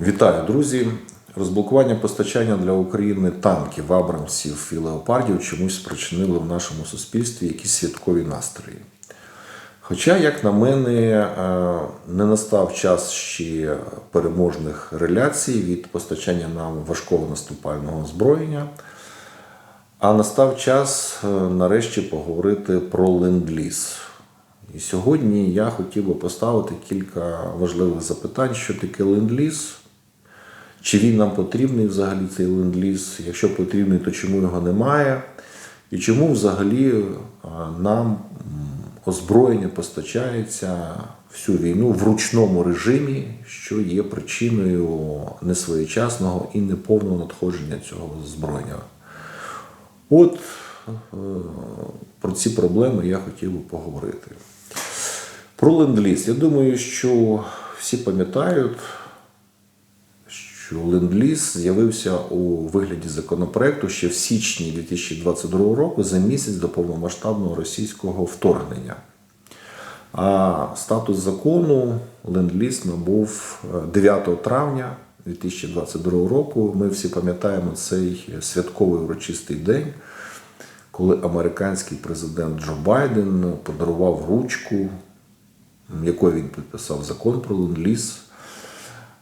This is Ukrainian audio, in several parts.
Вітаю, друзі! Розблокування постачання для України танків, абрамсів і леопардів чомусь спричинило в нашому суспільстві якісь святкові настрої. Хоча, як на мене, е, не настав час ще переможних реляцій від постачання нам важкого наступального озброєння, а настав час е, нарешті поговорити про ленд-ліз. І сьогодні я хотів би поставити кілька важливих запитань, що таке ленд-ліз, чи він нам потрібний взагалі цей ленд-ліз, якщо потрібний, то чому його немає, і чому взагалі нам озброєння постачається всю війну в ручному режимі, що є причиною несвоєчасного і неповного надходження цього озброєння. От е, про ці проблеми я хотів би поговорити. Про ленд-ліз. Я думаю, що всі пам'ятають, що ленд-ліз з'явився у вигляді законопроекту ще в січні 2022 року за місяць до повномасштабного російського вторгнення. А статус закону ленд-ліз набув е, 9 травня 2022 року. Ми всі пам'ятаємо цей святковий урочистий день, коли американський президент Джо Байден подарував ручку, якою він підписав закон про ленд-ліз,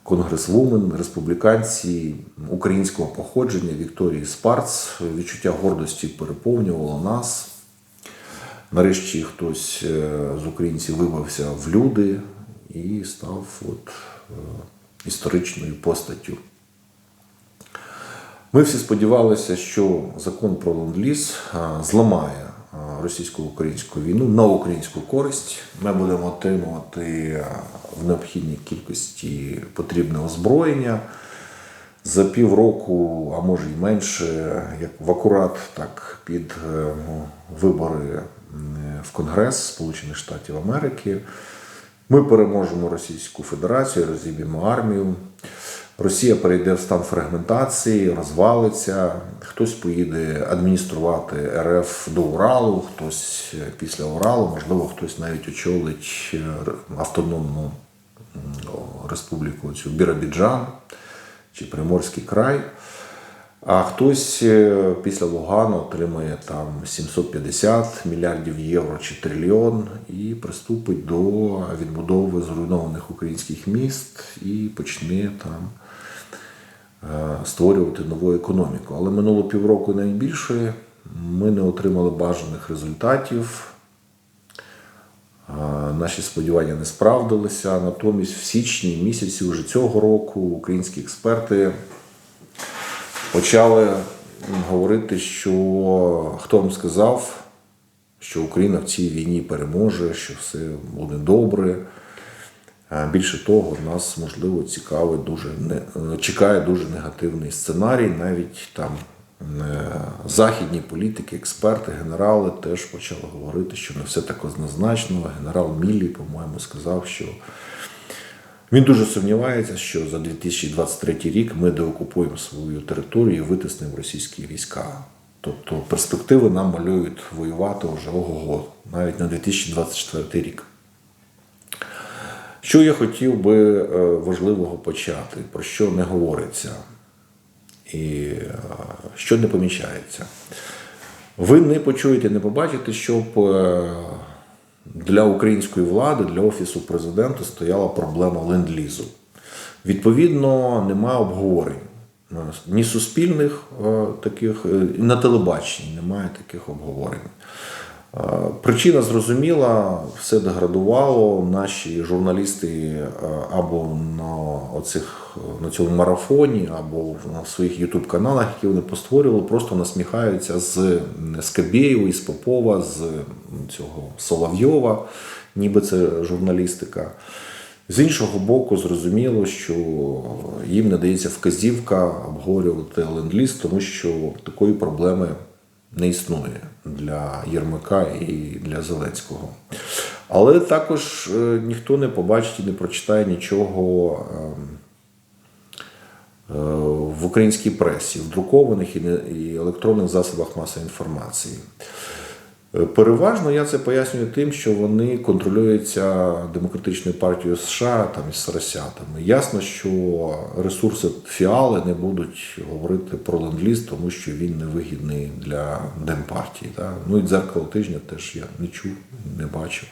конгресвумен, республіканці українського походження Вікторії Спарц. Відчуття гордості переповнювало нас. Нарешті хтось е, з українців вибався в люди і став от, е, історичною постаттю. Ми всі сподівалися, що закон про ленд-ліз зламає а, російсько-українську війну на українську користь. Ми будемо отримувати в необхідній кількості потрібне озброєння. За півроку, а може й менше, як в акурат, так під е, ну, вибори в Конгрес Сполучених Штатів Америки. Ми переможемо Російську Федерацію, розіб'ємо армію. Росія перейде в стан фрагментації, розвалиться. Хтось поїде адмініструвати РФ до Уралу, хтось після Уралу, можливо, хтось навіть очолить е, автономну республіку цю Бірабіджан чи Приморський край. А хтось е, після Лугану отримає там 750 мільярдів євро чи трильйон і приступить до відбудови зруйнованих українських міст і почне там створювати нову економіку. Але минуло півроку навіть більше. Ми не отримали бажаних результатів. Наші сподівання не справдилися. Натомість в січні місяці уже цього року українські експерти почали говорити, що хто вам сказав, що Україна в цій війні переможе, що все буде добре. А Більше того, нас можливо цікавий дуже не чекає дуже негативний сценарій. Навіть там е, західні політики, експерти, генерали теж почали говорити, що не все так однозначно. Генерал Міллі, по-моєму, сказав, що він дуже сумнівається, що за 2023 рік ми деокупуємо свою територію і витиснемо російські війська. Тобто перспективи нам малюють воювати вже ого-го, навіть на 2024 рік. Що я хотів би е, важливого почати, про що не говориться і е, що не помічається. Ви не почуєте, не побачите, щоб е, для української влади, для Офісу президента стояла проблема ленд-лізу. Відповідно, нема обговорень. Ні суспільних таких, і на телебаченні немає таких обговорень. Е, Причина зрозуміла, все деградувало. Наші журналісти е, або на, оцих, на цьому марафоні, або на своїх ютуб-каналах, які вони постворювали, просто насміхаються з Скабєєва, із Попова, з цього Соловйова, ніби це журналістика. З іншого боку, зрозуміло, що їм не дається вказівка обговорювати ленд-ліз, тому що такої проблеми не існує для Єрмака і для Зеленського. Але також е, ніхто не побачить і не прочитає нічого ем, е, в українській пресі, в друкованих і електронних засобах масової інформації. Е, Переважно я це пояснюю тим, що вони контролюються демократичною партією США там із соросятами. Ясно, що ресурси фіали не будуть говорити про ленд-ліз, тому що він невигідний для демпартії. Да? Ну і дзеркало тижня теж я не чув, не бачив,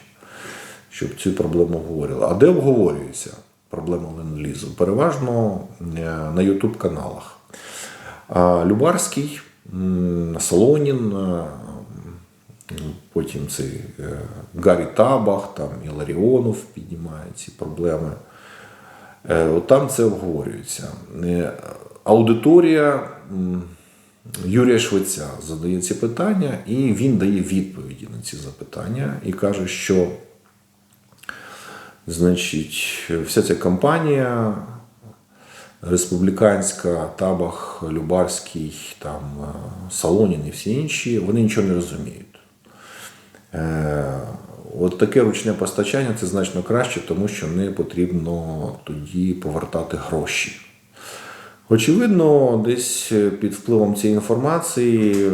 щоб цю проблему обговорювали. А де обговорюється проблема ленд-лізу? Переважно е, на Ютуб каналах. Любарський, Солонін, е, потім цей е, Гаррі Табах, там і Ларіонов піднімає ці проблеми. Е, От там це обговорюється. Е, Аудиторія Юрія Швеця задає ці питання, і він дає відповіді на ці запитання і каже, що значить, вся ця кампанія республіканська, Табах, Любарський, там, Солонін і всі інші, вони нічого не розуміють. Е, От таке ручне постачання це значно краще, тому що не потрібно тоді повертати гроші. Очевидно, десь під впливом цієї інформації е,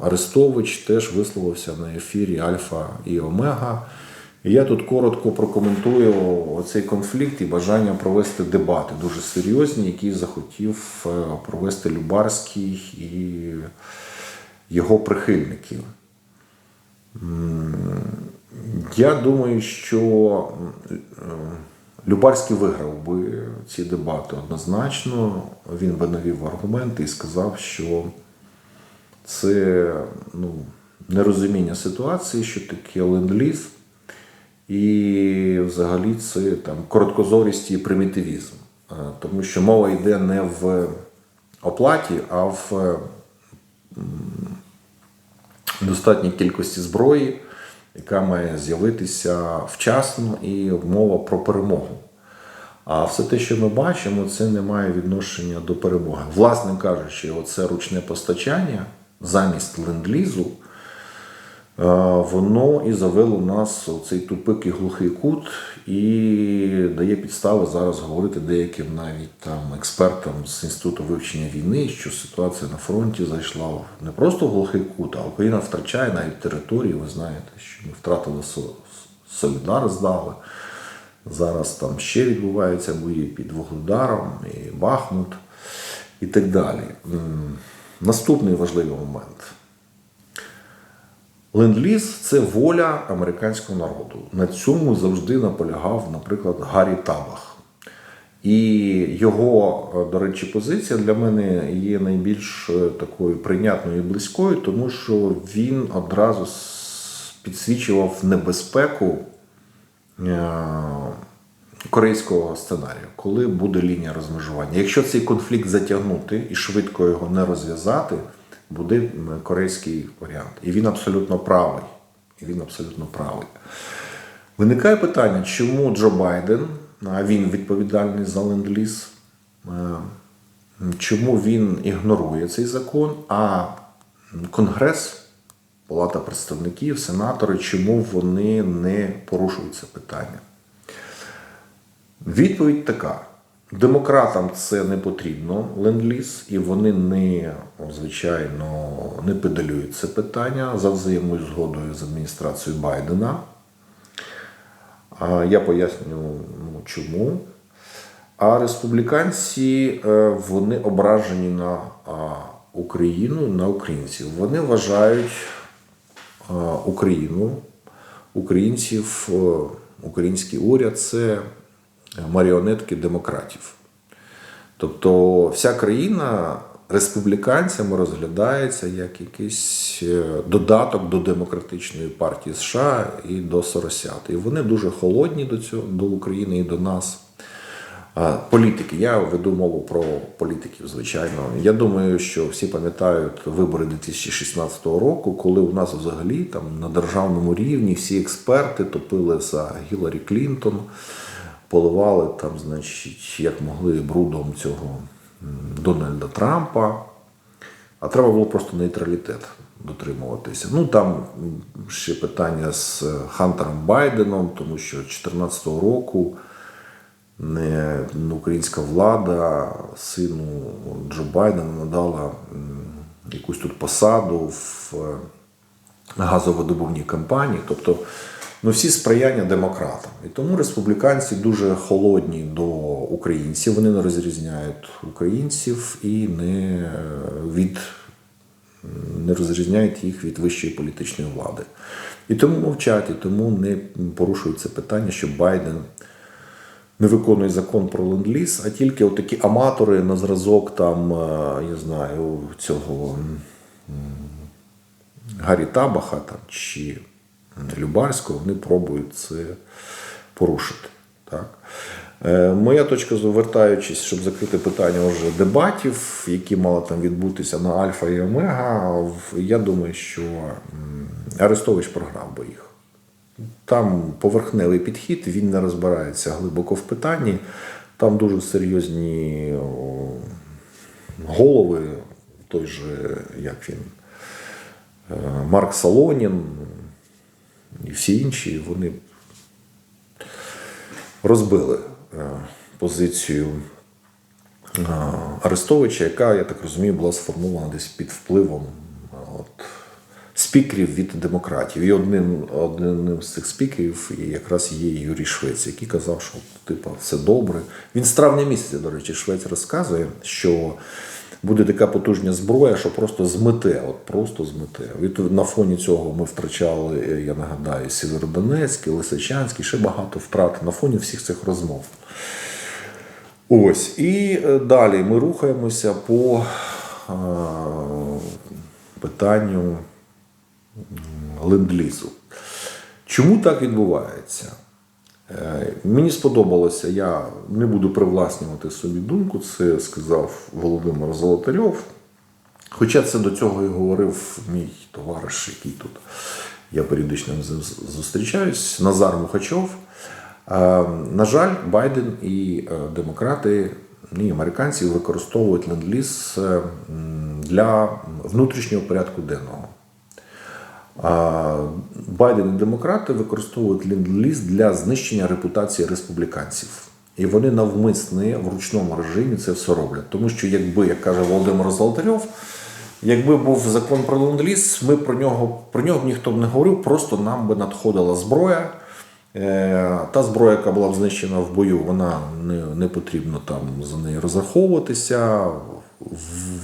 Арестович теж висловився на ефірі Альфа і Омега. І я тут коротко прокоментую цей конфлікт і бажання провести дебати дуже серйозні, які захотів е, провести Любарський і його прихильників. Я думаю, що е, Любарський виграв би ці дебати однозначно. Він би навів аргументи і сказав, що це ну, нерозуміння ситуації, що таке ленд-ліз, і взагалі це там короткозорість і примітивізм. Е, Тому що мова йде не в оплаті, а в достатній кількості зброї, яка має з'явитися вчасно і мова про перемогу. А все те, що ми бачимо, це не має відношення до перемоги. Власне кажучи, оце ручне постачання замість ленд-лізу, воно і завело нас у цей тупик і глухий кут, і дає підстави зараз говорити деяким навіть там експертам з інституту вивчення війни, що ситуація на фронті зайшла не просто в глухий кут, а Україна втрачає навіть території. Ви знаєте, що ми втратили Солідар, здали. Зараз там ще відбуваються бої під Вугледаром і Бахмут і так далі. Наступний важливий момент. Ленд-ліз це воля американського народу. На цьому завжди наполягав, наприклад, Гаррі Табах. І його, е, до речі, позиція для мене є найбільш е, такою прийнятною і близькою, тому що він одразу підсвічував небезпеку е, корейського сценарію, коли буде лінія розмежування. Якщо цей конфлікт затягнути і швидко його не розв'язати, буде корейський варіант. І він абсолютно правий. І він абсолютно правий. Виникає питання, чому Джо Байден, а він відповідальний за ленд-ліз, чому він ігнорує цей закон, а Конгрес, Палата представників, сенатори, чому вони не порушують це питання? Відповідь така: демократам це не потрібно ленд-ліз, і вони не, звичайно, не педалюють це питання за взаємною згодою з адміністрацією Байдена. Я поясню, ну, чому. А республіканці е, вони ображені на Україну, на українців. Вони вважають Україну, українців, український уряд це маріонетки демократів. Тобто вся країна республіканцями розглядається як якийсь е, додаток до демократичної партії США і до Соросят. І вони дуже холодні до цього, до України і до нас. Політики, я веду мову про політиків, звичайно. Я думаю, що всі пам'ятають вибори 2016 року, коли у нас взагалі там на державному рівні всі експерти топили за Гіларі Клінтон, поливали там, значить, як могли брудом цього Дональда Трампа. А треба було просто нейтралітет дотримуватися. Ну там ще питання з е, Хантером Байденом, тому що 2014 року ну, українська влада сину Джо Байдена надала якусь тут посаду в е, газовидобувні компанії. Тобто ну, всі сприяння демократам. І тому республіканці дуже холодні до українців. Вони не розрізняють українців і не е, від не розрізняють їх від вищої політичної влади. І тому мовчать, і тому не порушують питання, що Байден не виконує закон про ленд-ліз, а тільки отакі аматори на зразок там, е, я знаю, цього Гаррі Табаха там, чи Любарського, вони пробують це порушити. Так? Е, Моя точка зору, вертаючись, щоб закрити питання вже дебатів, які мали там відбутися на Альфа і Омега, я думаю, що Арестович програв би їх. Там поверхневий підхід, він не розбирається глибоко в питанні. Там дуже серйозні голови, той же, як він, е, Марк Солонін і всі інші, вони розбили е, позицію е, Арестовича, яка, я так розумію, була сформована десь під впливом е, от, спікерів від демократів. І одним, одним з цих спікерів якраз є Юрій Швець, який казав, що типу, все добре. Він з травня місяця, до речі, Швець розказує, що буде така потужна зброя, що просто змете, от просто змете. І на фоні цього ми втрачали, е, я нагадаю, Сєвєродонецький, Лисичанський, ще багато втрат на фоні всіх цих розмов. Ось. І е, далі ми рухаємося по е, питанню ленд-лізу. Чому так відбувається? Е, Мені сподобалося, я не буду привласнювати собі думку, це сказав Володимир Золотарьов. Хоча це до цього і говорив мій товариш, який тут я періодично зустрічаюсь, Назар Мухачов. Е, На жаль, Байден і е, демократи, і американці використовують ленд-ліз для внутрішнього порядку денного. Байден і демократи використовують ленд-ліз для знищення репутації республіканців. І вони навмисне в ручному режимі це все роблять. Тому що, якби, як каже Володимир Золотарьов, якби був закон про ленд-ліз, ми про нього, про нього ніхто б не говорив, просто нам би надходила зброя. Е, Та зброя, яка була б знищена в бою, вона не, не потрібно там за неї розраховуватися.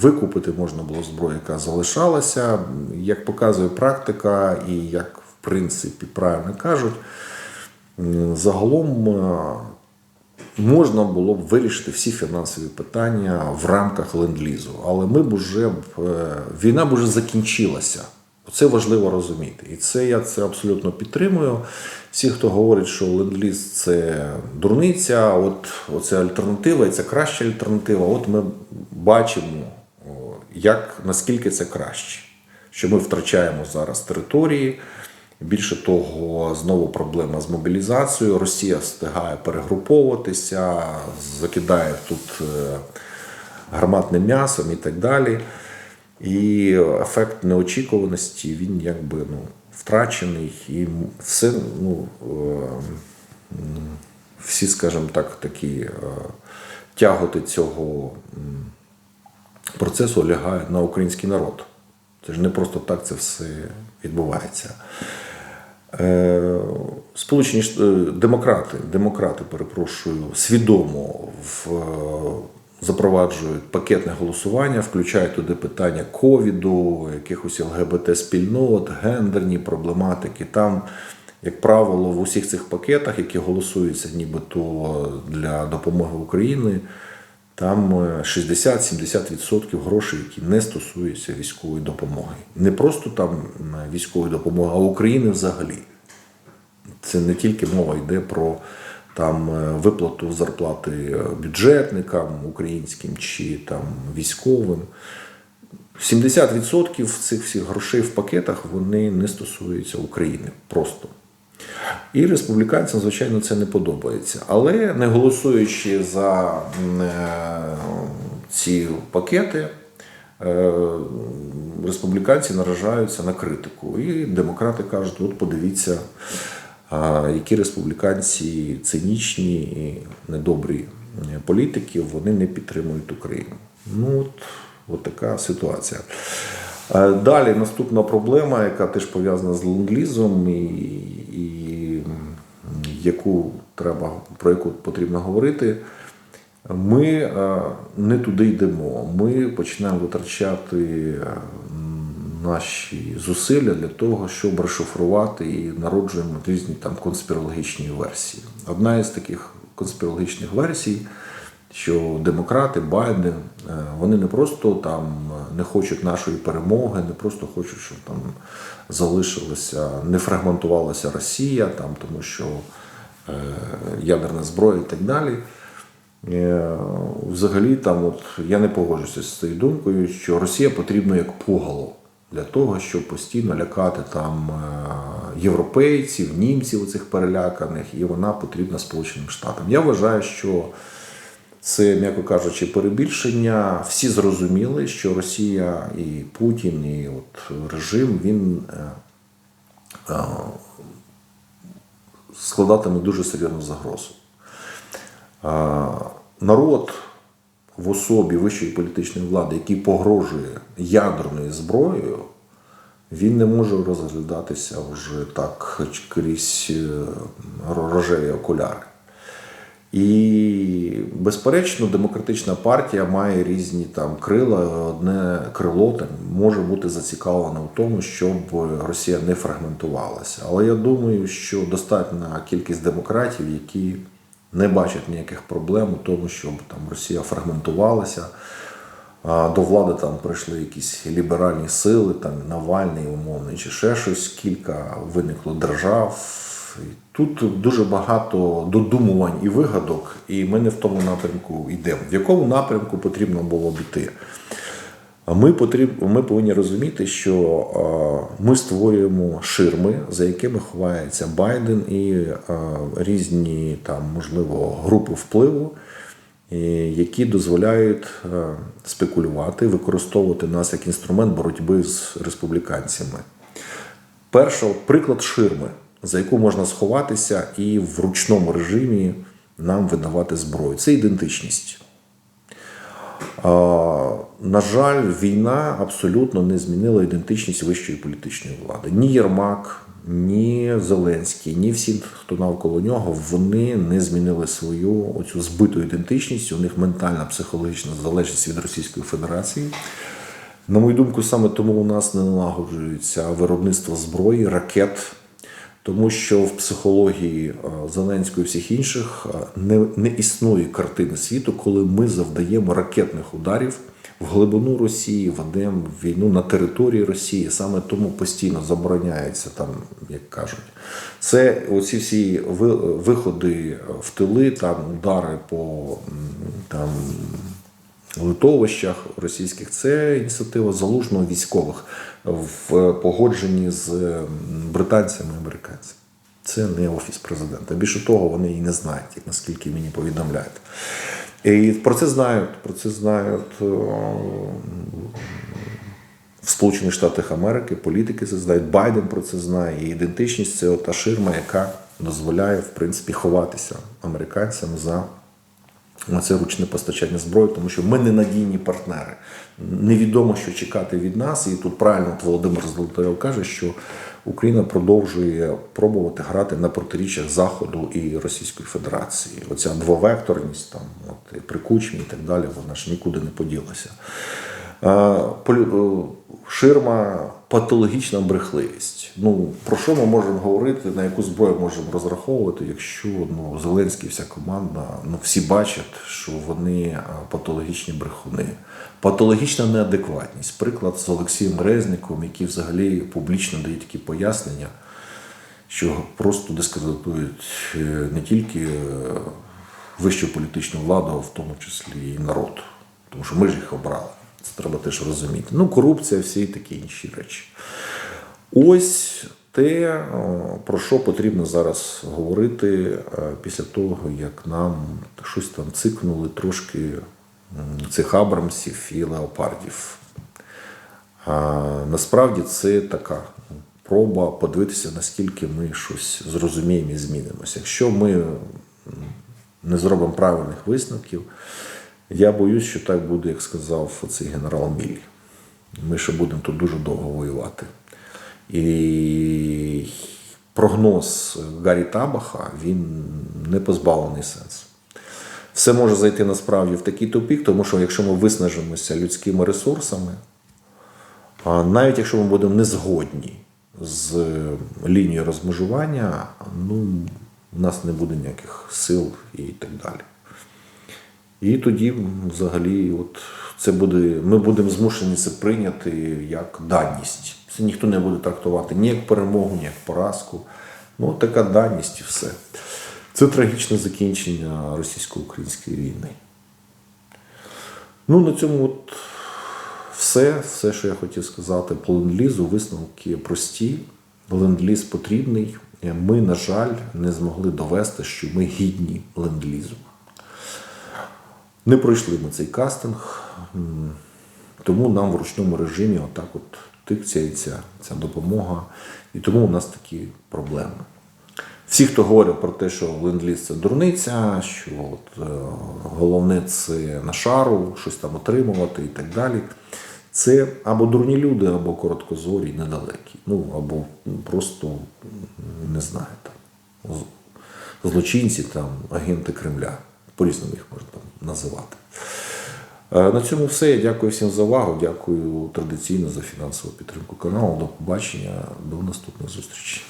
Викупити можна було зброю, яка залишалася. Як показує практика, і як в принципі правильно кажуть, загалом е, можна було б вирішити всі фінансові питання в рамках ленд-лізу. Але ми б уже е, війна б уже закінчилася. Це важливо розуміти. І це я це абсолютно підтримую. Всі, хто говорить, що ленд-ліз це дурниця, от оце альтернатива, і це краща альтернатива. От ми бачимо, як наскільки це краще. Що ми втрачаємо зараз території. Більше того, знову проблема з мобілізацією. Росія встигає перегруповуватися, закидає тут е, гарматним м'ясом і так далі. І ефект неочікуваності він якби ну, втрачений, і все, ну, е, всі, скажімо так, такі е, тяготи цього процесу лягають на український народ. Це ж не просто так це все відбувається. Е, Сполучені демократи, демократи, перепрошую, свідомо в, запроваджують пакетне голосування, включають туди питання ковіду, якихось ЛГБТ-спільнот, гендерні проблематики. Там, як правило, в усіх цих пакетах, які голосуються нібито для допомоги Україні, там е, 60-70% грошей, які не стосуються військової допомоги. Не просто там військової допомоги, а України взагалі. Це не тільки мова йде про там е, виплату зарплати е, бюджетникам українським чи там військовим. 70% цих всіх грошей в пакетах вони не стосуються України просто. І республіканцям, звичайно, це не подобається. Але не голосуючи за е, ці пакети, республіканці наражаються на критику. І демократи кажуть: от подивіться, які республіканці цинічні і недобрі е, політики, вони не підтримують Україну. Ну, от, от така ситуація. Е, Далі наступна проблема, яка теж пов'язана з ленд-лізом і, і яку треба, про яку потрібно говорити. Ми е, не туди йдемо. Ми починаємо витрачати наші зусилля для того, щоб розшифрувати і народжуємо різні там конспірологічні версії. Одна із таких конспірологічних версій, що демократи, Байден, е, вони не просто там не хочуть нашої перемоги, не просто хочуть, щоб там залишилася, не фрагментувалася Росія, там, тому що е, ядерна зброя і так далі. Е, Взагалі, там, от, я не погоджуюся з цією думкою, що Росія потрібна як пугало для того, щоб постійно лякати там е, європейців, німців цих переляканих, і вона потрібна Сполученим Штатам. Я вважаю, що це, м'яко кажучи, перебільшення. Всі зрозуміли, що Росія і Путін, і от режим він е, е, складатиме дуже серйозну загрозу. Народ в особі вищої політичної влади, який погрожує ядерною зброєю, він не може розглядатися вже так крізь е, рожеві окуляри. І, безперечно, демократична партія має різні там крила. Одне крило там може бути зацікавлене в тому, щоб Росія не фрагментувалася. Але я думаю, що достатня кількість демократів, які не бачать ніяких проблем у тому, щоб там Росія фрагментувалася. До влади там прийшли якісь ліберальні сили, там Навальний, умовний, чи ще щось, кілька виникло держав. І Тут дуже багато додумувань і вигадок, і ми не в тому напрямку йдемо. В якому напрямку потрібно було б іти? Ми, потріб, ми повинні розуміти, що ми створюємо ширми, за якими ховається Байден і різні там, можливо, групи впливу, які дозволяють спекулювати, використовувати нас як інструмент боротьби з республіканцями. Перший приклад ширми, за яку можна сховатися і в ручному режимі нам видавати зброю. Це ідентичність. На жаль, війна абсолютно не змінила ідентичність вищої політичної влади. Ні Єрмак, ні Зеленський, ні всі, хто навколо нього, вони не змінили свою оцю збиту ідентичність. У них ментальна психологічна залежність від Російської Федерації. На мою думку, саме тому у нас не налагоджується виробництво зброї, ракет. Тому що в психології е, Зеленського і всіх інших е, не, не існує картини світу, коли ми завдаємо ракетних ударів в глибину Росії, ведемо війну на території Росії. Саме тому постійно забороняється там, як кажуть, це оці всі ви- виходи в тили, там удари по там литовищах російських. Це ініціатива залужного військових в погодженні з британцями і американцями. Це не офіс президента. Більше того, вони і не знають, як наскільки мені повідомляють. І про це знають. Про це знають в Сполучених Штатах Америки, політики це знають, Байден про це знає. І ідентичність це та ширма, яка дозволяє, в принципі, ховатися американцям за це ручне постачання зброї, тому що ми ненадійні партнери. Невідомо, що чекати від нас. І тут правильно от Володимир Золотарев каже, що Україна продовжує пробувати грати на протиріччях Заходу і Російської Федерації. Оця двовекторність, там, от, при Кучмі і так далі, вона ж нікуди не поділася. Е, Ширма патологічна брехливість. Ну про що ми можемо говорити, на яку зброю можемо розраховувати, якщо ну Зеленський, вся команда, ну всі бачать, що вони е, патологічні брехуни, патологічна неадекватність. Приклад з Олексієм Резником, який взагалі публічно дає такі пояснення, що просто дискредитують е, не тільки е, вищу політичну владу, а в тому числі і народ. Тому що ми ж їх обрали. Це треба теж розуміти. Ну, корупція, всі такі інші речі. Ось те, про що потрібно зараз говорити е, після того, як нам щось там цикнули трошки цих абрамсів і леопардів. А насправді це така проба подивитися, наскільки ми щось зрозуміємо і змінимося. Якщо ми не зробимо правильних висновків, я боюсь, що так буде, як сказав цей генерал Міль. Ми ще будемо тут дуже довго воювати. І прогноз Гаррі Табаха він не позбавлений сенсу. Все може зайти насправді в такий тупік, тому що якщо ми виснажимося людськими ресурсами, навіть якщо ми будемо не згодні з лінією розмежування, ну, у нас не буде ніяких сил і так далі. І тоді взагалі, от це буде, ми будемо змушені це прийняти як даність. Це ніхто не буде трактувати ні як перемогу, ні як поразку. Ну, така даність і все. Це трагічне закінчення російсько-української війни. Ну, на цьому от все, все, що я хотів сказати по ленд-лізу, висновки прості. Ленд-ліз потрібний. Ми, на жаль, не змогли довести, що ми гідні ленд-лізу. Не пройшли ми цей кастинг, тому нам в ручному режимі отак от тикцяється ця допомога, і тому у нас такі проблеми. Всі, хто говорять про те, що ленд-ліз це дурниця, що от, е, головне це на шару, щось там отримувати і так далі. Це або дурні люди, або короткозорі, недалекі. Ну, або просто не знаю, там, злочинці, там, агенти Кремля. По-різному їх можна називати. Е, На цьому все. Я дякую всім за увагу. Дякую традиційно за фінансову підтримку каналу. До побачення, до наступних зустрічей.